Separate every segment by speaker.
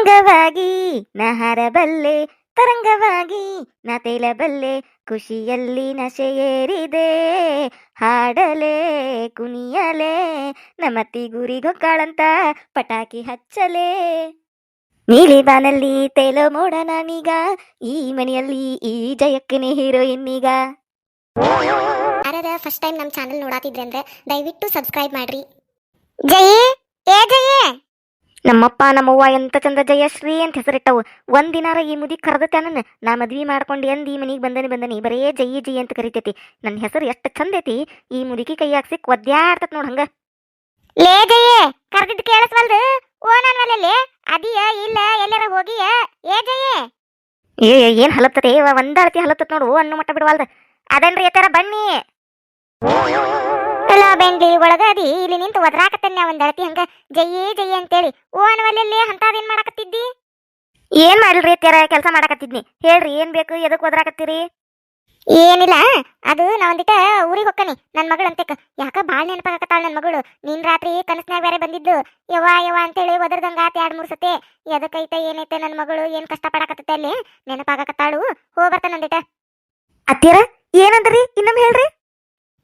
Speaker 1: ತರಂಗವಾಗಿ ನಹರಬಲ್ಲೆ ಹಾರಬಲ್ಲೆ ತರಂಗವಾಗಿ ನ ತೇಲಬಲ್ಲೆ ಖುಷಿಯಲ್ಲಿ ನಶೆ ಏರಿದೆ. ಹಾಡಲೆ ಕುಣಿಯಲೆ ನಮ್ಮತ್ತಿ ಗುರಿಗೊಕ್ಕಾಳಂತ ಪಟಾಕಿ ಹಚ್ಚಲೆ. ನೀಲಿ ಬಾನಲ್ಲಿ ತೇಲೋ ಮೋಡ ನಾನೀಗ ಈ ಮನೆಯಲ್ಲಿ ಈ ಜಯಕ್ಕನೇ ಹೀರೋಯಿನ್ ಈಗ
Speaker 2: ಯಾರದ ಫಸ್ಟ್ ಟೈಮ್ ನಮ್ಮ ಚಾನಲ್ ನೋಡಾತಿದ್ರೆ ಅಂದ್ರೆ ದಯವಿಟ್ಟು ಸಬ್ಸ್ಕ್ರೈಬ್ ಮಾಡ್ರಿ. ಜಯೇ ಏ ಜಯೇ?
Speaker 1: ನಮ್ಮಪ್ಪ ನಮ್ಮವ್ವ ಎಂತ ಚಂದ ಜಯಶ್ರೀ ಅಂತ ಹೆಸರಿಟ್ಟವು. ಒಂದಿನಾರ ಈ ಮುದಿ ಕರೆದತ್ತಾನ ನಾ ಮದ್ವಿ ಮಾಡ್ಕೊಂಡು ಎಂದ ಈ ಮನಿಗೆ ಬಂದನಿ ಬಂದನಿ. ಬರೇ ಜಯಿ ಜಯಿ ಅಂತ ಕರಿತೈತಿ. ನನ್ನ ಹೆಸರು ಎಷ್ಟು ಚಂದ ಐತಿ. ಈ ಮುದುಕಿ ಕೈ ಸಿಕ್ ಒದ್ಯಾಡ್ತತ್ ನೋಡ್ ಹಂಗ.
Speaker 2: ಲೇ ಜಯೇ ಕರೆದಿದ್ದು ಕೇಳಿಸ್ವಲ್ದು? ಓ ನನ್ ಒಲ್ಲೆಲ್ಲಿ ಅದಿಯ ಇಲ್ಲ ಎಲ್ಲಾರ ಹೋಗಿಯ? ಏ ಜಯೇ?
Speaker 1: ಏ ಏನ್ ಹಲತ್ತತೆ? ಇವ ಒಂದಾಳತಿ ಹಲತ್ತತ್ ನೋಡು ಅನ್ನು ಮಟ್ಟ ಬಿಡವಲ್ದ. ಅದನ್ರಿ ಎತ್ತರ ಬನ್ನಿ.
Speaker 2: ಎಲ್ಲ ಬೆಂಗ್ಲಿ ಒಳಗ ಅದಿ ಇಲ್ಲಿ ನಿಂತು ಒದ್ರಾಕತ್ತನ್ಯ ಒಂದ್ ಅಳತಿ ಹಂಗ ಜಯ್ಯೇ ಜೈ ಅಂತೇಳಿ. ಓ ಅನ್ವಲ್ಲೆಲ್ಲಿ ಹಂತಾದೇನ್ ಮಾಡಾಕತ್ತಿದ್ದಿ?
Speaker 1: ಏನ್ ಮಾಡಿಲ್ರಿ ತೆರ ಕೆಲಸ ಮಾಡಾಕತ್ತಿದ್ನಿ. ಹೇಳ್ರಿ ಏನ್ ಬೇಕು ಎದಕ್ ಒದ್ರಾಕತ್ತೀರಿ?
Speaker 2: ಏನಿಲ್ಲ ಅದು ನಾ ಒಂದಿಟ ಊರಿಗೆ ಹೊಕ್ಕನಿ ನನ್ ಮಗಳು ಅಂತೇಕ ಯಾಕ ಬಾಳ್ ನೆನಪಾಗತ್ತಾಳ ನನ್ ಮಗಳು. ನೀನ್ ರಾತ್ರಿ ಕನಸ್ನಾಗ ಬೇರೆ ಬಂದಿದ್ದು. ಯವ್ವ ಯವ್ವ ಅಂತೇಳಿ ಒದರ್ದಂಗ ಆತ ಎರಡ್ ಮೂರ್ ಸತಿ. ಎದಕ್ಕೈತೆ ಏನೈತೆ ನನ್ ಮಗಳು ಏನ್ ಕಷ್ಟ ಪಡಾಕತ್ತೈತೆ ಅಲ್ಲಿ? ನೆನಪಾಗತ್ತಾಳು ಹೋಗ್ ಬರ್ತಾನ ಒಂದಿಟ
Speaker 1: ಅತ್ತೀರ ಏನಂದ್ರಿ? ಇನ್ನೊಮ್ಮೆ ಹೇಳ್ರಿ.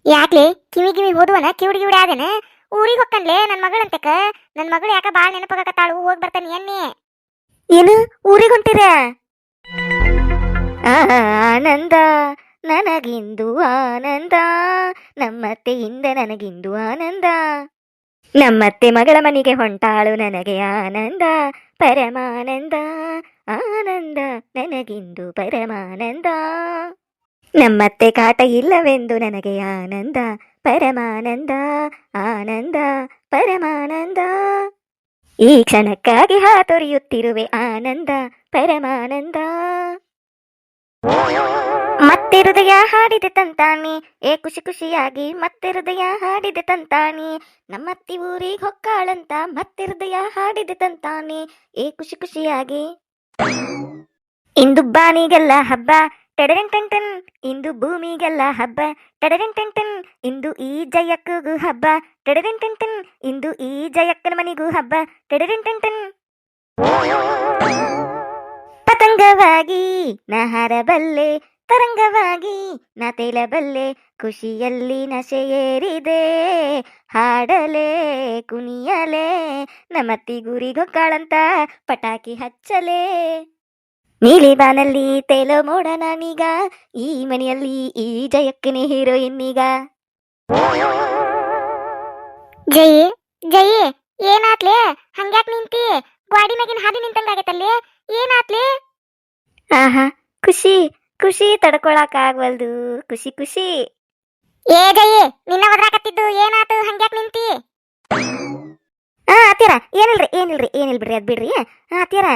Speaker 2: ಯಾಕ್ಲೆ? ಕಿವಿ ಕಿವಿ ಹೋದುವನ ಕಿವಿಡಿ ಗಿವಿಡಿ ಆದೇನ ಊರಿಗೆ ಹೊಕ್ಕನ್ಲೆ ನನ್ನ ಮಗಳಂತಕ? ನನ್ನ ನನ್ ಮಗಳು ಯಾಕ ಬಾಳ್ ನೆನಪಾಗತ್ತಾಳು ಹೋಗಿ ಬರ್ತಾನೆ ಎನ್ನಿ?
Speaker 1: ಏನು? ಊರಿಗೆ ಹೊಂಟಿರ ಆನಂದ, ನನಗಿಂದು ಆನಂದ. ನಮ್ಮತ್ತೆಯಿಂದ ನನಗಿಂದು ಆನಂದ. ನಮ್ಮತ್ತೆ ಮಗಳ ಮನೆಗೆ ಹೊಂಟಾಳು ನನಗೆ ಆನಂದ. ಪರಮಾನಂದ, ಆನಂದ, ನನಗಿಂದು ಪರಮಾನಂದ. ನಮ್ಮತ್ತೆ ಕಾಟ ಇಲ್ಲವೆಂದು ನನಗೆ ಆನಂದ, ಪರಮಾನಂದ ಆನಂದ, ಪರಮಾನಂದ. ಈ ಕ್ಷಣಕ್ಕಾಗಿ ಹಾತೊರೆಯುತ್ತಿರುವೆ ಆನಂದ, ಪರಮಾನಂದ. ಮತ್ತೆ ಹೃದಯ ಹಾಡಿದೆ ತಂತಾನೆ, ಏ ಖುಷಿ ಖುಷಿಯಾಗಿ ಮತ್ತೆ ಹೃದಯ ಹಾಡಿದೆ ತಂತಾನೆ. ನಮ್ಮತ್ತಿ ಊರಿಗೆ ಹೊಕ್ಕಾಳಂತ ಮತ್ತೆ ಹೃದಯ ಹಾಡಿದೆ ತಂತಾನೆ, ಏ ಖುಷಿ ಖುಷಿಯಾಗಿ. ಇಂದು ಬಾನಿಗೆಲ್ಲ ಹಬ್ಬ ಟೆಡರೆನ್ ಟನ್ ಟನ್ ಇಂದು ಭೂಮಿಗೆಲ್ಲ ಹಬ್ಬ. ಟಡರಿನ್ ಟನ್ ಟನ್ ಇಂದು ಈ ಜಯಕ್ಕಗೂ ಹಬ್ಬ. ಟಡರಿನ್ ಟನ್ ಟನ್ ಇಂದು ಈ ಜಯಕ್ಕನ ಮನೆಗೂ ಹಬ್ಬ. ಟಡರಿನ್ ಟನ್ ಟನ್ ಪತಂಗವಾಗಿ ನ ಹರಬಲ್ಲೆ, ತರಂಗವಾಗಿ ನ ತೇಲಬಲ್ಲೆ, ಖುಷಿಯಲ್ಲಿ ನಶೆ ಏರಿದೆ ಹಾಡಲೆ, ಕುಣಿಯಲೆ ನಮ್ಮತ್ತಿ ಗುರಿಗೊಕ್ಕಾಳಂತ ಪಟಾಕಿ ಹಚ್ಚಲೆ. ನೀಲಿ ಬಾನಲ್ಲಿ ತೇಲೋ ಮೋಡ ನಾನೀಗ ಈ ಮನೆಯಲ್ಲಿ ಈ ಜಯಕ್ಕನೇ ಹೀರೋಯಿನ್ನೀಗ
Speaker 2: ಜಯಿ ಜಯಿ ಏನಾತ್ಲೆ? ಹಂಗ್ಯಾಕ್ ನಿಂತಿ? ಗಾಡಿ ಮ್ಯಾಗಿನ ಹಾದಿ ನಿಂತಂಗಾಗೈತಲ್ಲಿ? ಏನಾತ್ಲೆ?
Speaker 1: ಆಹಾ ಖುಷಿ ಖುಷಿ ತಡ್ಕೊಳಕ್ ಆಗ್ವಲ್ದು ಖುಷಿ ಖುಷಿ.
Speaker 2: ಏ ಜಯಿ ನಿನ್ನ ಒದ್ರಾಕತ್ತಿದ್ದು ಏನಾತು? ಹಂಗ್ಯಾಕ್ ನಿಂತಿ?
Speaker 1: ಆ ಅತ್ಯಾರ ಏನಿಲ್ರಿ ಏನಿಲ್ರಿ, ಏನಿಲ್ ಬಿಡ್ರಿ, ಅದ್ ಬಿಡ್ರಿ. ಆ ಅತ್ಯಾರ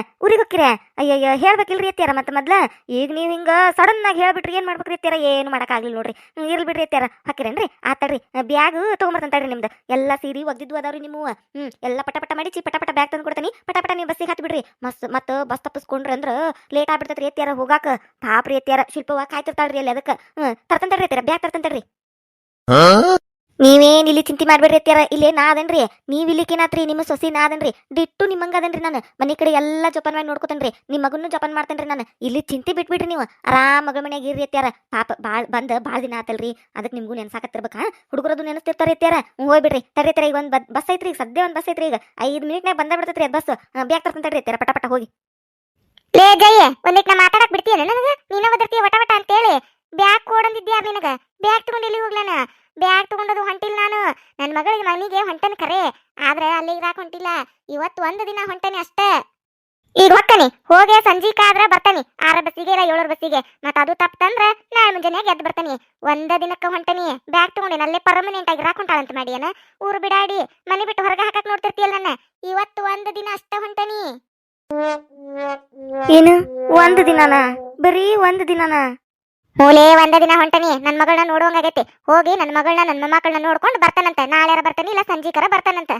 Speaker 1: ಅಯ್ಯಯ್ಯ, ಹೇಳ್ಬೇಕಿಲ್ರಿ ಅತ್ಯಾರ ಮತ್ತೆ ಮೊದ್ಲ. ಈಗ ನೀವು ಹಿಂಗ ಸಡನ್ ಆಗಿ ಹೇಳ್ಬಿಟ್ರಿ, ಏನು ಮಾಡ್ಬೇಕ್ರಿ ಅತ್ಯಾರ ಏನು ಮಾಡಕ್ಕಾಗ್ಲಿಲ್ಲ ನೋಡ್ರಿ. ಇರ್ಲಿ ಬಿಡ್ರಿ ಅತ್ಯಾರ ಹಾಕಿರೇನ್ರಿ ಆತಡ್ರಿ ಬ್ಯಾಗ್ ತಗೊಂಬರ್ತಂತ ತಡ್ರಿ ನಿಮ್ದು. ಎಲ್ಲ ಸೀರಿ ಒಗ್ದಿದ್ವು ಅದಾವ್ರಿ ನಿಮ್ಮ ಹ್ಮ್, ಎಲ್ಲ ಪಟ ಪಟ ಮಾಡಿಸಿ ಪಟ ಪಟ ಬ್ಯಾಗ್ ತಂದು ಕೊಡ್ತೀನಿ. ಪಟ ಪಟ ನೀವು ಬಸ್ಸಿಗೆ ಹತ್ತಿ ಬಿಡ್ರಿ ಮಸ್ ಮತ್ತೆ ಬಸ್ ತಪ್ಪಿಸ್ಕೊಂಡ್ರಿ ಅಂದ್ರ ಲೇಟ್ ಆಗ್ಬಿಡ್ತೈತ್ರಿ ಅತ್ಯಾರ ಹೋಗಾಕ. ಪಾಪ್ರಿ ಅತ್ಯಾರ ಶಿಲ್ಪವ ಕಾಯ್ತಿರ್ತಾಳ್ರಿ ಅಲ್ಲಿ ಅದಕ್ಕೆ. ಹ್ಮ್ ತರ್ತಂತಡ್ರಿ ಅತ್ಯಾರ ಬ್ಯಾಗ್ ತರ್ತಂತಡ್ರಿ ನೀವೇನ್ ಇಲ್ಲಿ ಚಿಂತೆ ಮಾಡ್ಬೇಡ್ರಿ ಅತ್ಯಾರ ಇಲ್ಲೇ ನಾ ನೀವ್ ಇಲ್ಲಿಕೇನಾತ್ರಿ? ನಿಮ್ಮ ಸೊಸಿ ನಾ ಅದನ್ರಿ. ದಿಟ್ಟು ನಿಮ್ಮಂಗ ಅದನ್ರಿ ನಾನು. ಮನೆ ಕಡೆ ಎಲ್ಲ ಜೋಪಾನ ಮಾಡಿ ನೋಡ್ಕೊತೇನ್ರಿ. ನಿಮ್ಮ ಮಗನ್ನು ಜೋಪಾನ ಮಾಡ್ತೇನ್ರಿ ನಾನು. ಇಲ್ಲಿ ಚಿಂತೆ ಬಿಟ್ಬಿಡ್ರಿ ನೀವು. ಆರಾಮ ಮಗಳ ಮನ್ಯಾಗ ಇರ್ರಿ ಅತ್ಯಾರ ಪಾಪ ಬಾಳ್ ಬಂದ್ ಭಾಳ ದಿನ ಆತಲ್ರಿ. ಅದಕ್ಕೆ ನಿಮ್ಗೂ ನೆನ್ಸಾಕತ್ತಿರ್ಬೇಕಾ ಹುಡುಗರದು ನೆನಸ್ತಿರ್ತಾರ ಅತ್ಯಾರ ಹೋಗ್ಬಿಡ್ರಿ ತರಿ ತರ ಈಗ ಒಂದ್ ಬಸ್ ಐತ್ರಿ. ಈಗ ಸದ್ಯ ಒಂದ್ ಬಸ್ ಐತ್ರಿ. ಈಗ ಐದ್ ಮಿನಿಟ್ನಾಗ ಬಂದ ಬಿಡ್ತೈತ್ರಿ ಅದ್ ಬಸ್. ಬ್ಯಾಗ್ ತರ್ತಂತ ತಡ್ರಿ ಅತ್ಯಾರ ಪಟ ಹೋಗಿ.
Speaker 2: ಲೇ ನಾ ಮಾತಾಡಕ್ ಬಿಡ್ತೀಯ ನನಗ? ನೀನ ಒದರ್ತೀಯ ವಟ ವಟ ಅಂತೇಳಿ. ಬ್ಯಾಗ್ ಕೊಡಂದಿದ್ಯಾ ನಿನಗ? ಬ್ಯಾಗ್ ತಗೊಂಡು ಎಲ್ಲಿ ಹೋಗ್ಲಾನ? ಬ್ಯಾಗ್ ತಗೊಂಡದು ಹೊಂಟಿಲ್ಲ ನಾನು. ನನ್ನ ಮಗಳಿಗೆ ಮನೆಗೆ ಹೊಂಟನ ಕರೆ ಆದ್ರೆ ಅಲ್ಲಿ ಇರಾಕ ಹೊಂಟಿಲ್ಲ. ಇವತ್ತು ಒಂದು ದಿನ ಹೊಂಟನಿ ಅಷ್ಟೇ. ಈಗ ಹೊಕ್ಕನಿ. ಹೋಗಿ ಸಂಜೀಕ ಆದ್ರ ಬರ್ತಾನೆ. ಆರ ಬಸ್ಸಿಗೆ ಇಲ್ಲ ಏಳರ ಬಸ್ಸಿಗೆ. ಮತ್ತ ಅದು ತಪ್ಪಂದ್ರ ನಾಳೆ ಮುಂಜಾನೆ ಎದ್ದು ಬರ್ತಾನೆ. ಒಂದ ದಿನಕ್ಕೆ ಹೊಂಟನಿ. ಬ್ಯಾಗ್ ತಗೊಂಡೇನಿ. ಅಲ್ಲೇ ಪರ್ಮನೆಂಟ್ ಆಗಿ ರಾಕೊಂಟಾಳಂತ ಮಾಡಿ ಏನ ಊರು ಬಿಡಾಡಿ. ಮನೆ ಬಿಟ್ಟು ಹೊರಗೆ ಹಾಕಕ್ ನೋಡ್ತಿರ್ತೀಯಲ್ಲ ನನ್ನ. ಇವತ್ತು ಒಂದ ದಿನ ಅಷ್ಟೇ ಹೊಂಟನಿ.
Speaker 1: ಏನು? ಒಂದ್ ದಿನನ? ಬರೀ ಒಂದ ದಿನನ?
Speaker 2: ಮೂಲೆ ಒಂದ ದಿನ ಹೊಂಟನಿ ನನ್ನ ಮಗಳನ್ನ ನೋಡುವಂಗಾಗೈತಿ ಹೋಗಿ ನನ್ನ ಮಗಳನ್ನ ನನ್ನ ಮೊಮ್ಮಕ್ಕಳನ್ನ ನೋಡ್ಕೊಂಡು ಬರ್ತಾನಂತ. ನಾಳೆ ಬರ್ತಾನಿ, ಇಲ್ಲ ಸಂಜೀಕರ ಬರ್ತಾನಂತ.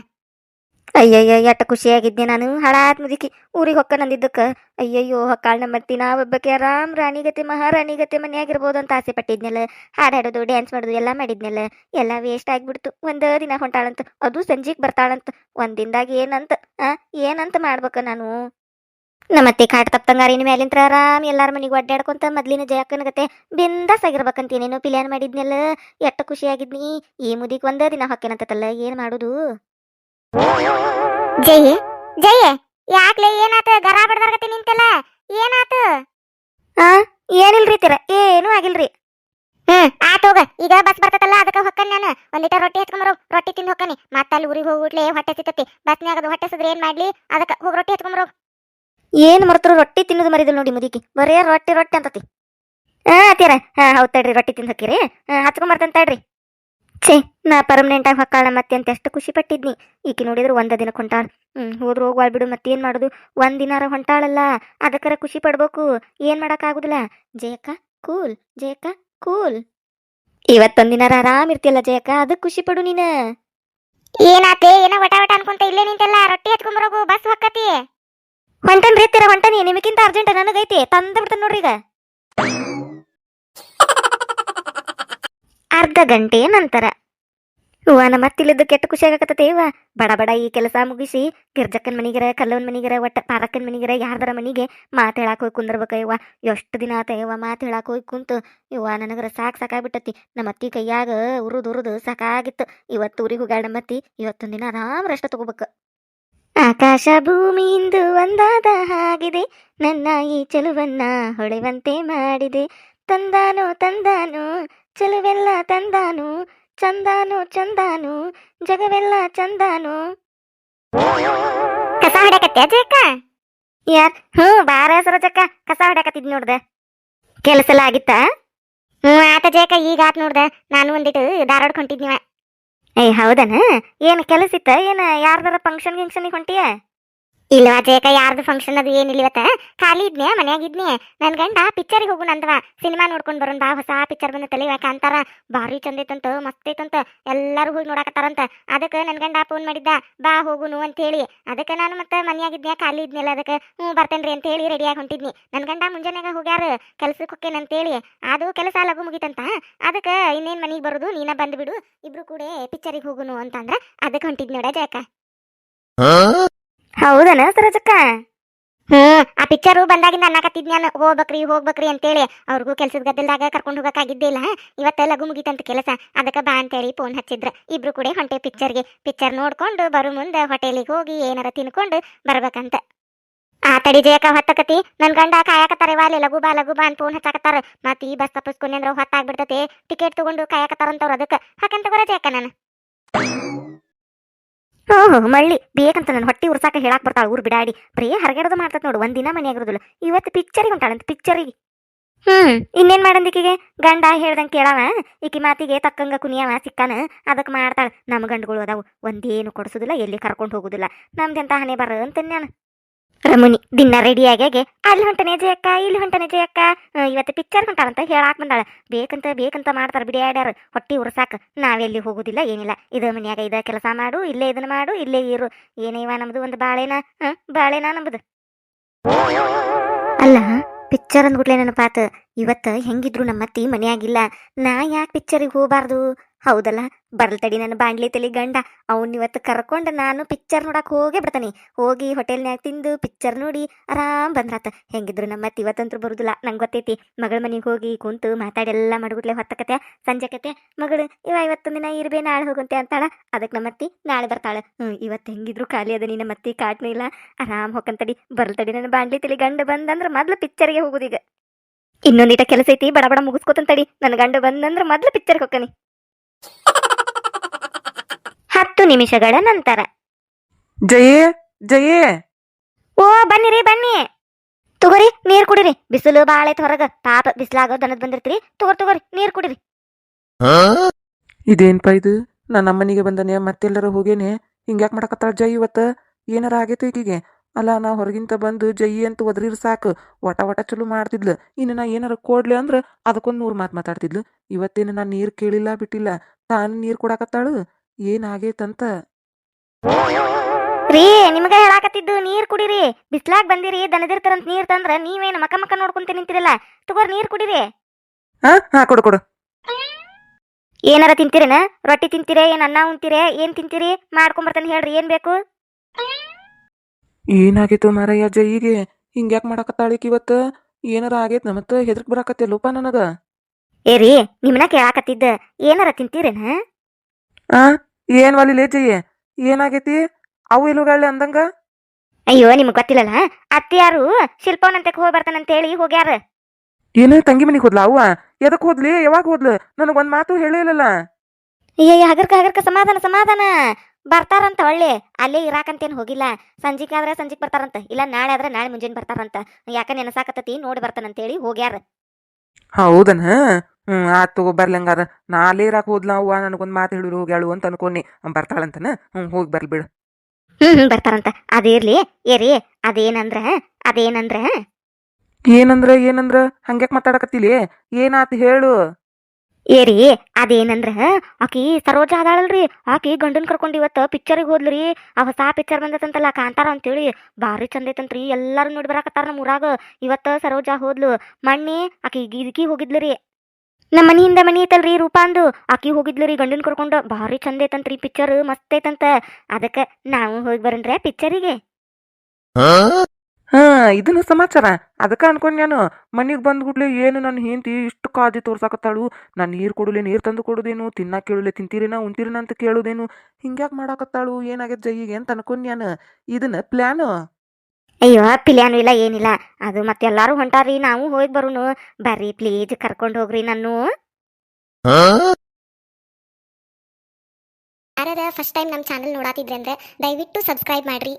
Speaker 1: ಅಯ್ಯಯ್ಯ ಎಟ್ಟ ಖುಷಿಯಾಗಿದ್ದೆ ನಾನು. ಹಳಾತ್ ಮುದುಕಿ. ಊರಿಗೆ ಹೊಕ್ಕ ನಂದಿದ್ದಕ್ಕ. ಅಯ್ಯಯ್ಯೋ, ಹೊಕ್ಕಾಳ ನಾ ನಾವೊಬ್ಬಕ್ಕೆ ಆರಾಮ್ ರಾಣಿಗತೆ ಮಹಾರಾಣಿಗತೆ ಮನೆಯಾಗಿರ್ಬೋದು ಅಂತ ಆಸೆ ಪಟ್ಟಿದ್ನಲ್ಲ. ಹಾಡು ಹಾಡೋದು, ಡ್ಯಾನ್ಸ್ ಮಾಡೋದು, ಎಲ್ಲ ಮಾಡಿದ್ನಲ್ಲ. ಎಲ್ಲ ವೇಸ್ಟ್ ಆಗಿಬಿಡ್ತು. ಒಂದೇ ದಿನ ಹೊಂಟಾಳಂತ. ಅದು ಸಂಜೀಕ್ ಬರ್ತಾಳಂತ. ಒಂದಿನದಾಗ ಏನಂತ, ಆ, ಏನಂತ ಮಾಡ್ಬೇಕ ನಾನು? ನಮ್ಮತ್ತೆ ಕಾಟ ತಪ್ಪಂಗಾರಿನ ಮ್ಯಾಲಿಂತ್ರ ಆರಾಮ್ ಎಲ್ಲಾರ ಮನೆಗೆ ಅಡ್ಡಾಡ್ಕೊಂತ ಮೊದ್ಲಿನ ಜಯಕ್ಕನಗತ್ತೆ ಗತೆ ಬಿಂದಾಸ್ ಆಗಿರ್ಬೇಕಂತ ಏನೇನೋ ಪ್ಲಾನ್ ಮಾಡಿದ್ನೆಲ್ಲ. ಎಷ್ಟು ಖುಷಿಯಾಗಿದ್ನಿ. ಈ ಮುದಿಗೆ ಒಂದೇ ದಿನ ಹಾಕೇನಂತಲ್ಲ ಏನ್ ಮಾಡುದು?
Speaker 2: ಜೈ ಜೈ ಯಾಕ್ಲೆ ಏನಾತ ಗರ ಬಡ್ದಾರ್ಗತ್ತೆ ನಿಂತಲ್ಲ? ಏನಾತ?
Speaker 1: ಆ ಏನಿಲ್ರಿ ತೀರ ಏನೂ ಆಗಿಲ್ರಿ.
Speaker 2: ಹ್ಮ್ ಆತ ಹೋಗ ಈಗ ಬಸ್ ಬರ್ತದಲ್ಲ ಅದಕ್ಕೆ ಹೊಕ್ಕನ್ ನಾನು. ಒಂದಿಟ ರೊಟ್ಟಿ ಹಚ್ಕೊಂಬರೋ ರೊಟ್ಟಿ ತಿಂದು ಹೊಕ್ಕನಿ. ಮತ್ತ ಅಲ್ಲಿ ಊರಿಗೆ ಹೋಗ್ಬಿಟ್ಲೆ ಹೊಟ್ಟೆ ಸಿತ್ತತಿ ಬಸ್ನ್ಯಾಗ ಅದು ಹೊಟ್ಟೆ ಸಿದ್ರೆ ಏನ್ ಮಾಡ್ಲಿ? ಅದಕ್ಕೆ ಹೋಗಿ ರೊಟ್ಟಿ ಹಚ್ಕೊಂಬರೋ
Speaker 1: ಏನ್ ಮರ್ತರು ರೊಟ್ಟಿ ತಿನ್ನೋದು ಮರಿದಿಲ್ಲ ನೋಡಿ ಮುದಿಕಿ. ಬರೇ ರೊಟ್ಟಿ ರೊಟ್ಟಿ ಅಂತತಿ. ಹಾ ಅತ್ತೀರ ಹಾ ಹೌದ್ ತಡ್ರಿ, ರೊಟ್ಟಿ ತಿಂದು ಹಾಕಿರಿ. ಹಚ್ಕೊಂಬರ್ತಂತ ತಡ್ರಿ. ಛೇ, ನಾ ಪರ್ಮನೆಂಟ್ ಆಗಿ ಹೊಕ್ಕಾಳ ಮತ್ತೆ ಅಂತ ಎಷ್ಟು ಖುಷಿ ಪಟ್ಟಿದ್ನಿ. ಈಕಿ ನೋಡಿದ್ರು ಒಂದ ದಿನಕ್ಕೆ ಹೊಂಟಾಳ. ಹ್ಮ್ ಹೋದ್ರು ಹೋಗ್ವಾಳ್ ಬಿಡು ಮತ್ತೇನ್ ಮಾಡುದು? ಒಂದ್ ದಿನಾರ ಹೊಂಟಾಳಲ್ಲ. ಅದಕ್ಕರ ಖುಷಿ ಪಡ್ಬೇಕು. ಏನ್ ಮಾಡೋಕ್ಕಾಗೋದಿಲ್ಲ ಜಯಕ್ಕ, ಕೂಲ್ ಜಯಕ್ಕ, ಕೂಲ್. ಇವತ್ತೊಂದಿನಾರ ಆರಾಮ್ ಇರ್ತಿಯಲ್ಲ ಜಯಕ್ಕ ಅದಕ್ ಖುಷಿ ಪಡು ನೀನ.
Speaker 2: ಏನಾತೆ, ಏನೋ ವಟ ವಟ ಅನ್ಕೊಂತ ಇಲ್ಲೇ ನಿಂತಲ್ಲ. ರೊಟ್ಟಿ ಹಚ್ಕೊಂಬರೋಗು ಬಸ್ ಹೊಕ್ಕತಿ.
Speaker 1: ಹೊಂಟನ್ರಿ ರೀತಿರ ಹೊಂಟನಿ ನಿಮಗಿಂತ ಅರ್ಜೆಂಟ್ ನನಗೈತಿ. ತಂದ ಬಿಡ್ತಾನೆ ನೋಡ್ರಿ ಈಗ. ಅರ್ಧ ಗಂಟೆ ನಂತರ. ಹೂವ, ನಮ್ಮ ಮತ್ತಿಲ್ಲದ್ದು ಕೆಟ್ಟ ಖುಷಿ ಆಗಕತ್ತೈತೆ ಇವ ಬಡ ಬಡ ಈ ಕೆಲಸ ಮುಗಿಸಿ, ಗಿರ್ಜಕ್ಕನ್ ಮನಿಗರ, ಕಲ್ಲವನ್ ಮನಿಗಿರ, ಒಟ್ಟ ಪಾರಕ್ಕನ್ ಮನಿಗರ, ಯಾರದರ ಮನಿಗೆ ಮಾತು ಹೇಳಾಕ ಹೋಗಿ ಕುಂದ್ರಬೇಕ ಇವ ಎಷ್ಟು ದಿನ ಆತ ಇವ ಮಾತು ಹೇಳಾಕ ಹೋಗಿ ಕುಂತು ಇವ ನನಗರ ಸಾಕ್ ಸಾಕಾಗ್ಬಿಟ್ಟತಿ. ನಮ್ಮ ಅತ್ತಿ ಕೈಯಾಗ ಉರುದು ಉರುದು ಸಾಕಾಗಿತ್ತು. ಇವತ್ತು ಊರಿಗೆ ಹೋಗ್ಯಾಳ ನಮ್ಮತ್ತಿ ಇವತ್ತೊಂದಿನ ಇವತ್ತೊಂದ್ ದಿನ ಆರಾಮ್ ರಷ್ಟ ತಗೋಬೇಕು. ಆಕಾಶ ಭೂಮಿಯಿಂದ ಒಂದಾದ ಹಾಗಿದೆ. ನನ್ನ ಈ ಚೆಲುವನ್ನ ಹೊಳೆವಂತೆ ಮಾಡಿದೆ. ತಂದಾನು ತಂದಾನು, ಚೆಲುವೆಲ್ಲ ತಂದಾನು, ಚಂದಾನು ಚಂದಾನು, ಜಗವೆಲ್ಲ ಚಂದಾನು.
Speaker 2: ಕಸ ಹೊಡ್ಯಾಕತ್ಯ ಜೇಕ
Speaker 1: ಯಾರ್? ಹ್ಞೂ ಬಾರ ಸರೋಜಕ್ಕ ಕಸ ಹೊಡ್ಯಾಕತ್ತಿದ್ ನೋಡ್ದೆ. ಕೆಲಸ ಎಲ್ಲ ಆಗಿತ್ತಾ?
Speaker 2: ಹ್ಮ್ ಆತ ಜೇಕ ಈಗ ಆತ್ ನೋಡ್ದ. ನಾನು ಒಂದಿಟ್ಟು ಧಾರವಾಡ ಹೊಂಟಿದ್ನಿವ
Speaker 1: ಏ ಹೌದನ? ಏನು ಕೆಲಸ ಇತ್ತ? ಏನು ಯಾರ್ದಾರ ಫಂಕ್ಷನ್ ಗಿಂಕ್ಷನಿಗೆ ಹೊಂಟಿಯ?
Speaker 2: ಇಲ್ವಾ ಜೇಕ ಯಾರ್ದು ಫಂಕ್ಷನ್ ಅದು ಏನಿಲ್ಲ ಇವತ್ತ? ಖಾಲಿ ಇದ್ನೆ, ಮನ್ಯಾಗ ಇದ್ನೆ. ನನ್ ಗಂಡ ಪಿಕ್ಚರಿಗೆ ಹೋಗುಣ ಅಂದವ ಸಿನಿಮಾ ನೋಡ್ಕೊಂಡ್ ಬರೋಣ ಬಾ, ಹೊಸ ಪಿಕ್ಚರ್ ಬಂದ ತಲೆ ಕಾಂತಾರ ಭಾರಿ ಚಂದ ಐತಂತ, ಮಸ್ತ್ ಐತಂತ. ಎಲ್ಲರೂ ಹೋಗಿ ನೋಡಾಕತ್ತಾರಂತ. ಅದಕ್ಕೆ ನನ್ ಗಂಡ ಫೋನ್ ಮಾಡಿದ್ದ, ಬಾ ಹೋಗುನು ಅಂತ ಹೇಳಿ ಅದಕ್ಕೆ ನಾನು ಮತ್ತೆ ಮನ್ಯಾಗಿದ್ನೆ ಖಾಲಿ ಇದ್ನಿಲ್ಲ ಅದಕ್ಕೆ. ಹ್ಞೂ, ಬರ್ತೇನ್ರಿ ಅಂತ ಹೇಳಿ ರೆಡಿಯಾಗಿ ಹೊಂಟಿದ್ನಿ. ನನ್ ಗಂಡ ಮುಂಜಾನೆಗ ಹೋಗ್ಯಾರ ಕೆಲ್ಸಕ್ಕೆ ಹೇಳಿ ಅದು ಕೆಲಸ ಲಘು ಮುಗಿತಂತ. ಅದಕ್ಕೆ ಇನ್ನೇನ್ ಮನೆಗೆ ಬರುದು, ನೀನ ಬಂದ್ಬಿಡು ಇಬ್ರು ಕೂಡ ಪಿಕ್ಚರಿಗೆ ಹೋಗುನು ಅಂತಂದ್ರ ಅದಕ್ಕೆ ಹೊಂಟಿದ್ ನೋಡ ಜೇಕ
Speaker 1: ಹೌದನ ಸರೋಜಕ್ಕ
Speaker 2: ಹ್ಮ್, ಆ ಪಿಕ್ಚರು ಬಂದಾಗಿಂದ ಅನ್ನಕತ್ತಿದ್ ನಾನು ಹೋಗ್ಬೇಕ್ರಿ ಹೋಗ್ಬೇಕ್ರಿ ಅಂತೇಳಿ. ಅವ್ರಿಗೂ ಕೆಲಸದ ಗದ್ದಲ್ದಾಗ ಕರ್ಕೊಂಡು ಹೋಗಕ್ಕಾಗಿದ್ದೇ ಇಲ್ಲ ಇವತ್ತ ಲಘು ಮುಗಿತಂತ ಕೆಲಸ. ಅದಕ್ಕೆ ಬಾ ಅಂತೇಳಿ ಫೋನ್ ಹಚ್ಚಿದ್ರ. ಇಬ್ರು ಕೂಡ ಹೊಂಟೆ ಪಿಕ್ಚರ್ಗೆ ಪಿಕ್ಚರ್ ನೋಡ್ಕೊಂಡು ಬರೋ ಮುಂದೆ ಹೋಟೆಲಿಗೆ ಹೋಗಿ ಏನಾರ ತಿನ್ಕೊಂಡು ಬರ್ಬೇಕಂತ. ಆ ತಡಿ ಜಯಕ ಹೊತ್ತಕತಿ ನನ್ ಗಂಡ ಕಾಯಕತ್ತಾರೆ, ವಾಲೆ ಲಘು ಬಾ ಲಘು ಬಾ ಅಂತ ಫೋನ್ ಹಚ್ಚಾಕತ್ತಾರ. ಮತ್ತೆ ಈ ಬಸ್ ತಪ್ಪಿಸ್ಕೊಂಡ್ರೆ ಹೊತ್ತಾಗ್ಬಿಡ್ತತೆ. ಟಿಕೆಟ್ ತಗೊಂಡು ಕಾಯಕತ್ತಾರಂತವ್ರು ಅದಕ್ಕೆ. ಹಾಕಂತ ಬರೋ ಜಯಕ ನಾನು?
Speaker 1: ಓಹೋ ಮಳ್ಳಿ ಬೇಕಂತ ನನ್ನ ಹೊಟ್ಟಿ ಉರ್ಸಾಕ ಹೇಳಾಕ್ ಬರ್ತಾಳ ಊರು ಬಿಡಾಡಿ. ಬರೀ ಹರಗಾಡೋದು ಮಾಡ್ತತ್ ನೋಡು ಒಂದಿನ ಮನೆಯಾಗಿರೋದಿಲ್ಲ ಇವತ್ತು ಪಿಕ್ಚರಿಗೆ ಪಿಕ್ಚರ್ ಪಿಕ್ಚರಿಗೆ ಹ್ಮ್. ಇನ್ನೇನ್ ಮಾಡಂದಿಕಿಗೆ ಗಂಡ ಹೇಳ್ದಂಗೆ ಕೇಳವ? ಈಕಿ ಮಾತಿಗೆ ತಕ್ಕಂಗ ಕುನಿಯವ ಸಿಕ್ಕಾನ? ಅದಕ್ಕೆ ಮಾಡ್ತಾಳ. ನಮ್ಮ ಗಂಡುಗಳು ಅದಾವು. ಒಂದೇನು ಕೊಡ್ಸುದಿಲ್ಲ ಎಲ್ಲಿ ಕರ್ಕೊಂಡು ಹೋಗುದಿಲ್ಲ. ನಮ್ದೆಂತ ಹಣೆ ಬರ ಅಂತ ನಾನು? ರಮುನಿ ದಿನ ರೆಡಿ ಆಗ್ಯಾಗೆ, ಅಲ್ಲಿ ಹೊಂಟನೆ ಜಯಕ್ಕ, ಇಲ್ಲಿ ಹೊಂಟನೆ ಜಯಕ್ಕ. ಇವತ್ತು ಪಿಕ್ಚರ್ ಹೊಂಟಾಳಂತ ಹೇಳಾಕ್ ಬಂದಾಳ. ಬೇಕಂತ ಬೇಕಂತ ಮಾಡ್ತಾರ ಬಿಡಿ ಆಡ್ಯಾರ. ಹೊಟ್ಟಿ ಉರ್ಸಾಕ ನಾವೆಲ್ಲಿ ಹೋಗುದಿಲ್ಲ, ಏನಿಲ್ಲ. ಇದ ಮನ್ಯಾಗ ಇದ ಕೆಲಸ ಮಾಡು, ಇಲ್ಲೇ ಇದನ್ನ ಮಾಡು, ಇಲ್ಲೇ ಇರು. ಏನೇವ ನಮ್ದು ಒಂದು ಬಾಳೆನ ಬಾಳೆನಾ ನಮ್ದು ಅಲ್ಲ ಪಿಕ್ಚರ್ ಅಂದ್ಬಿಟ್ಲೆ ನೆನಪಾತ. ಇವತ್ತು ಹೆಂಗಿದ್ರು ನಮ್ಮತ್ತಿ ಮನೆಯಾಗಿಲ್ಲ. ನಾ ಯಾಕೆ ಪಿಕ್ಚರಿಗೆ ಹೋಗ್ಬಾರ್ದು? ಹೌದಲ್ಲ? ಬರ್ಲ್ತಡಿ ನನ್ನ ಬಾಂಡ್ಲಿ ತಲಿ ಗಂಡ. ಅವನ್ ಇವತ್ತು ಕರ್ಕೊಂಡು ನಾನು ಪಿಕ್ಚರ್ ನೋಡಕ್ ಹೋಗೇ ಬಿಡ್ತಾನೆ. ಹೋಗಿ ಹೋಟೆಲ್ನ್ಯಾಗ ತಿಂದು ಪಿಕ್ಚರ್ ನೋಡಿ ಆರಾಮ್ ಬಂದ್ರಾತ. ಹೆಂಗಿದ್ರು ನಮ್ಮತ್ತಿ ಇವತ್ತಂತೂ ಬರುದಿಲ್ಲ. ನಂಗೆ ಗೊತ್ತೈತಿ. ಮಗಳ ಮನೆಗೆ ಹೋಗಿ ಕುಂತು ಮಾತಾಡೆಲ್ಲಾ ಮಾಡ್ಬಿಟ್ಲೆ ಹೊತ್ತಕತೆ ಸಂಜೆ ಕತೆ. ಮಗಳು, ಇವ ಇವತ್ತೊಂದು ದಿನ ಇರ್ಬೇ ನಾಳೆ ಹೋಗಂತೆ ಅಂತಾಳ. ಅದಕ್ಕೆ ನಮ್ಮತ್ತಿ ನಾಳೆ ಬರ್ತಾಳೆ. ಹ್ಞೂ ಇವತ್ತು ಹೆಂಗಿದ್ರು ಖಾಲಿ ಅದ ನಿನ್ನ ಮತ್ತಿ ಕಾಟ್ನೂ ಇಲ್ಲ. ಆರಾಮ್ ಹೋಗಂತಡಿ ಬರ್ಲ್ತಡಿ ನನ್ನ ಬಾಂಡ್ಲಿ ತಲಿ ಗಂಡ ಬಂದಂದ್ರೆ ಮೊದ್ಲು ಪಿಕ್ಚರ್ಗೆ ಹೋಗುದೀಗ. ಇನ್ನೊಂದಿಟ ಕೆಲಸ ಐತಿ. ಬಡ ಬಡ ಮುಗಿಸ್ಕೊತಂತಡಿ ನನ್ನ ಗಂಡ ಬಂದಂದ್ರೆ ಮೊದ್ಲು ಪಿಕ್ಚರ್ಗೆ ಹೋಗ್ತಾನೆ ಹತ್ತು ನಿಮಿಷಗಳ ನಂತರ.
Speaker 3: ಜಯೇ ಜಯೇ.
Speaker 1: ಓ ಬನ್ನಿರಿ ಬನ್ನಿ. ತಗೋರಿ ನೀರ್ ಕುಡಿರಿ. ಬಿಸಿಲು ಬಾಳ ಐತ್ ಹೊರಗ ಪಾಪ ಬಿಸಿಲಾಗ ದನದ್ ಬಂದಿರ್ತೀರಿ. ತಗೋರಿ ತಗೋರಿ ನೀರ್ ಕುಡಿರಿ.
Speaker 3: ಇದೇನ್ಪ ಇದು? ನನ್ನ ಅಮ್ಮನಿಗೆ ಬಂದನೆ ಮತ್ತೆಲ್ಲರ ಹೋಗೇನೆ. ಹಿಂಗ್ಯಾಕ್ ಮಾಡಕತ್ತಾಳ ಜೈ ಇವತ್ತ? ಏನಾರ ಆಗೈತೆ ಈಕಿಗೆ. ಅಲ್ಲ ನಾ ಹೊರಗಿಂತ ಬಂದು ಜೈ ಅಂತ ಒದ್ರಿರ್ ಸಾಕು. ವಟ ವಟ ಚಲೋ ಮಾಡ್ತಿದ್ಲು. ಇನ್ನು ನಾ ಏನಾರ ಕೊಡ್ಲಿ ಅಂದ್ರ ಅದಕ್ಕೊಂದ್ ನೂರು ಮಾತು ಮಾತಾಡ್ತಿದ್ಲು. ಇವತ್ತೇನು ನಾ ನೀರ್ ಕೇಳಿಲ್ಲ ಬಿಟ್ಟಿಲ್ಲ. ತಾನು ನೀರ್ ಕೊಡಾಕತ್ತಾಳು. ಏನಾಗೈತಂತ?
Speaker 1: ರೀ ನಿಮಗ ಹೇಳಾಕತ್ತಿದ್ದು ನೀರ್ ಕುಡಿರಿ. ಬಿಸ್ಲಾಗ್ ಬಂದಿರಿ ದನದಿರ್ತಾರಂತ ನೀರ್ ತಂದ್ರ ನೀವೇನು ಮಕ ಮಕ ನೋಡ್ಕೊಂತ ನಿಂತಿರಲ್ಲ. ತಗೋರಿ ನೀರ್ ಕುಡಿರಿ.
Speaker 3: ಹಾ ಹಾ ಕೊಡು ಕೊಡು.
Speaker 1: ಏನಾರ ತಿಂತೀರೇನ? ರೊಟ್ಟಿ ತಿಂತೀರಿ ಏನ್ ಅನ್ನ ಉಣ್ತೀರಿ ಏನ್ ತಿಂತೀರಿ? ಮಾಡ್ಕೊಂಬರ್ತಾನೆ ಹೇಳ್ರಿ ಏನ್ ಬೇಕು?
Speaker 3: ಏನಾಗಿತ್ತು ಮಾರಯ್ಯ ಜೈಗೆ ಹಿಂಗ್ಯಾಕ್ ಮಾಡಾಕತ್ತಾಳಿಕ್ ಇವತ್ತು? ಏನಾರ ಆಗೈತ್ ಮತ್ತೆ? ಹೆದರ್ಕ್ ಬರಾಕತ್ತಿಲ್ಲೋಪ ನನಗ.
Speaker 1: ಏ ರೀ ನಿಮ್ನ ಕೇಳಾಕತ್ತಿದ್ದ ಏನಾರ ತಿಂತೀರೇನ?
Speaker 3: ಆ? ಏನ್ ವಾಲಿಲೇ ಜಯ್ಯ ಏನಾಗೈತಿ? ಅವು ಎಲುಗಾಳೆ ಅಂದಂಗ?
Speaker 1: ಅಯ್ಯೋ ನಿಮ್ಗೆ ಗೊತ್ತಿಲ್ಲಲ್ಲ? ಅತ್ತಿಯಾರು ಶಿಲ್ಪವನಂತೆ ಹೋಗಿ ಬರ್ತಾನಂತೇಳಿ ಹೋಗ್ಯಾರ.
Speaker 3: ಏನ ತಂಗಿ ಮನಿಗೆ ಹೋದ್ಲ ಅವ್ವ? ಎದಕ್ ಹೋದ್ಲಿ? ಯಾವಾಗ ಹೋದ್ಲು? ನನಗ್ ಒಂದ್ ಮಾತು ಹೇಳಿಲ್ಲಲ್ಲ
Speaker 1: ಅಯ್ಯಯ್ಯ ಹಗರ್ಕ ಹಗರ್ಕ ಸಮಾಧಾನ ಸಮಾಧಾನ. ಬರ್ತಾರಂತ ಒಳ್ಳೆ. ಅಲ್ಲೇ ಇರಾಕಂತೇನು ಹೋಗಿಲ್ಲ. ಸಂಜಿಕ್ ಆದ್ರೆ ಸಂಜಿಕ್ ಬರ್ತಾರಂತ. ಇಲ್ಲ ನಾಳೆ ಆದ್ರೆ ನಾಳೆ ಮುಂಜಾನೆ ಬರ್ತಾರಂತ. ಯಾಕ ನೆನಸಾಕತ್ತತಿ? ನೋಡಿ ಬರ್ತಾನಂತೇಳಿ ಹೋಗ್ಯಾರ.
Speaker 3: ಹೌದನ? ಹ್ಮ್ ಆತು ತಗೋ ಬರ್ಲಂಗಾರ ನಾ ಅಲ್ಲೇ ಇರಾಕ್ ಹೋದ್ಲ ಅವ್ವ ನನಗೊಂದ್ ಮಾತು ಹೋಗಿ ಹೋಗ್ಯಾಳು ಅಂತ ಅನ್ಕೊನಿ ಬರ್ತಾಳಂತನ? ಹ್ಮ್ ಹೋಗಿ ಬರ್ಲಿ ಬಿಡು.
Speaker 1: ಹ್ಮ್ ಹ್ಮ್ ಬರ್ತಾರಂತ ಅದಿರ್ಲಿ ಏರಿ ಅದೇನಂದ್ರ ಅದೇನಂದ್ರ?
Speaker 3: ಏನಂದ್ರ ಏನಂದ್ರ? ಹಂಗ್ಯಾಕ್ ಮಾತಾಡಕತ್ತಿಲಿ? ಏನಾತ್ ಹೇಳು?
Speaker 1: ಏರಿ ಅದೇನಂದ್ರ, ಆಕಿ ಸರೋಜ ಅದಾಳಲ್ರಿ, ಆಕಿ ಗಂಡನ್ ಕರ್ಕೊಂಡು ಇವತ್ತ ಪಿಕ್ಚರಿಗೆ ಹೋದ್ಲ್ರಿ ಆ ಹೊಸ ಪಿಕ್ಚರ್ ಬಂದತಂತಲ್ಲ, ಕಾಂತಾರ ಅಂತೇಳಿ, ಭಾರಿ ಚಂದ ಐತಂತ್ರಿ, ಎಲ್ಲಾರು ನೋಡಿ ಬರಾಕತ್ತಾರ ನಮ್ಮ ಊರಾಗ, ಇವತ್ತು ಸರೋಜಾ ಹೋದ್ಲು, ಮಣ್ಣಿ, ಆಕಿ ಇದಕಿ ಹೋಗಿದ್ಲರಿ ನಮ್ಮ ಮನಿಯಿಂದ ಮನಿ ಐತಲ್ರಿ ರೂಪಾಂದು ಆಕಿ ಹೋಗಿದ್ಲರಿ ಗಂಡನ್ ಕರ್ಕೊಂಡು, ಭಾರಿ ಚಂದ ಐತಂತ್ರಿ ಪಿಕ್ಚರ್ ಮಸ್ತ್ ಐತಂತ, ಅದಕ್ಕ ನಾವು ಹೋಗಿ ಬರನ್ರಿ ಪಿಕ್ಚರಿಗೆ
Speaker 3: ಹಾ ಇದನ್ನು ಸಮಾಚಾರ. ಅದಕ್ಕೆ ಅನ್ಕೊಂಡ್ ನಾನು ಮನೆಗೆ ಬಂದ್ ಕೂಡ್ಲೆ ಏನು ನನ್ನ ಹೆಂಡತಿ ಇಷ್ಟು ಕಾದಿ ತೋರ್ಸಾಕತ್ತಾಳು? ನಾನು ನೀರ್ ಕೊಡಲಿ ನೀರ್ ತಂದು ಕೊಡುದೇನು? ತಿನ್ನಾಕ ಕೇಳುಲೆ ತಿಂತೀರಿನ ಉಂತೀರೇನ ಅಂತ ಕೇಳುದೇನು? ಹಿಂಗ್ಯಾಕ್ ಮಾಡಾಕತ್ತಾಳು? ಏನಾಗೈತ್ ಜೈಗೆ ಅಂತ ಅನ್ಕೊಂಡ್ ನಾನು ಇದನ್ನ ಪ್ಲಾನ್
Speaker 1: ಅಯ್ಯೋ ಪಿಲ್ಯಾನು ಇಲ್ಲ ಏನಿಲ್ಲ. ಅದು ಮತ್ತೆ ಎಲ್ಲಾರು ಹೊಂಟಾರಿ ನಾವು ಹೋಗಿ ಬರುನು. ಬರ್ರಿ ಪ್ಲೀಸ್ ಕರ್ಕೊಂಡು ಹೋಗ್ರಿ ನಾನು
Speaker 2: ಯಾರ ಫಸ್ಟ್ ಟೈಮ್ ನಮ್ಮ ಚಾನಲ್ ನೋಡಾತಿದ್ರೆ ಅಂದ್ರೆ ದಯವಿಟ್ಟು ಸಬ್ಸ್ಕ್ರೈಬ್ ಮಾಡ್ರಿ.